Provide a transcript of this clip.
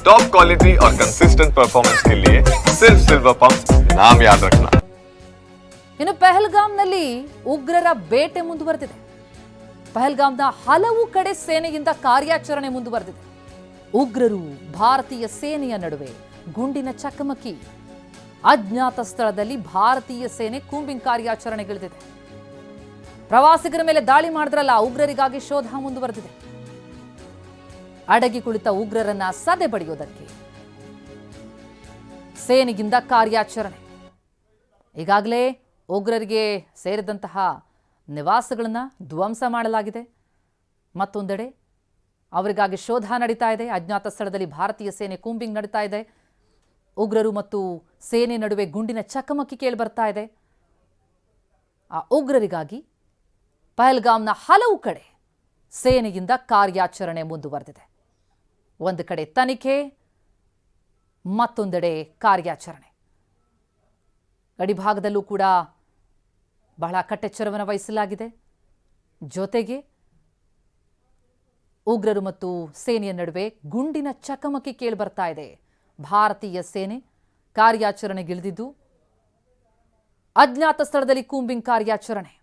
Top quality और consistent performance के लिए सिर्फ सिल्वर पंप नाम याद रखना ಇನ್ನು ಪಹಲ್ಗಾಮ್ನಲ್ಲಿ ಉಗ್ರರ ಬೇಟೆ ಮುಂದುವರೆದಿದೆ ಪಹಲ್ಗಾಮ್ನ ಹಲವು ಕಡೆ ಸೇನೆಯಿಂದ ಕಾರ್ಯಾಚರಣೆ ಮುಂದುವರೆದಿದೆ ಉಗ್ರರು ಭಾರತೀಯ ಸೇನೆಯ ನಡುವೆ ಗುಂಡಿನ ಚಕಮಕಿ ಅಜ್ಞಾತ ಸ್ಥಳದಲ್ಲಿ ಭಾರತೀಯ ಸೇನೆ ಕೂಂಬಿಂಗ್ ಕಾರ್ಯಾಚರಣೆಗಿಳಿದಿದೆ ಪ್ರವಾಸಿಗರ ಮೇಲೆ ದಾಳಿ ಮಾಡಿದ್ರಲ್ಲ ಉಗ್ರರಿಗಾಗಿ ಶೋಧ ಮುಂದುವರೆದಿದೆ ಅಡಗಿ ಕುಳಿತ ಉಗ್ರರನ್ನ ಸದೆ ಬಡಿಯೋದಕ್ಕೆ. ಸೇನೆಗಿಂದ ಕಾರ್ಯಾಚರಣೆ. ಈಗಾಗಲೇ ಉಗ್ರರಿಗೆ ಸೇರಿದಂತಹ ನಿವಾಸಗಳನ್ನ ಧ್ವಂಸ ಮಾಡಲಾಗಿದೆ. ಮತ್ತೊಂದೆಡೆ ಅವರಿಗಾಗಿ ಶೋಧ ನಡೀತಾ ಇದೆ. ಅಜ್ಞಾತ ಸ್ಥಳದಲ್ಲಿ ಭಾರತೀಯ ಸೇನೆ ಕೂಂಬಿಂಗ್ ನಡೀತಾ ಇದೆ. ಉಗ್ರರು ಮತ್ತು ಸೇನೆ ನಡುವೆ ಗುಂಡಿನ ಚಕಮಕಿ ಕೇಳಿ ಬರ್ತಾ ಇದೆ. ಆ ಉಗ್ರರಿಗಾಗಿ ಪಹಲ್ಗಾಮ್ನ ಹಲವು ಕಡೆ ಸೇನೆಯಿಂದ ಕಾರ್ಯಾಚರಣೆ ಮುಂದುವರೆದಿದೆ. ಒಂದು ಕಡೆ ತನಿಖೆ, ಮತ್ತೊಂದೆಡೆ ಕಾರ್ಯಾಚರಣೆ. ಗಡಿಭಾಗದಲ್ಲೂ ಕೂಡ ಬಹಳ ಕಟ್ಟೆಚ್ಚರವನ್ನು ವಹಿಸಲಾಗಿದೆ. ಜೊತೆಗೆ ಉಗ್ರರು ಮತ್ತು ಸೇನೆಯ ನಡುವೆ ಗುಂಡಿನ ಚಕಮಕಿ ಕೇಳಿಬರ್ತಾ ಇದೆ. ಭಾರತೀಯ ಸೇನೆ ಕಾರ್ಯಾಚರಣೆಗಿಳಿದಿದ್ದು, ಅಜ್ಞಾತ ಸ್ಥಳದಲ್ಲಿ ಕೂಂಬಿಂಗ್ ಕಾರ್ಯಾಚರಣೆ.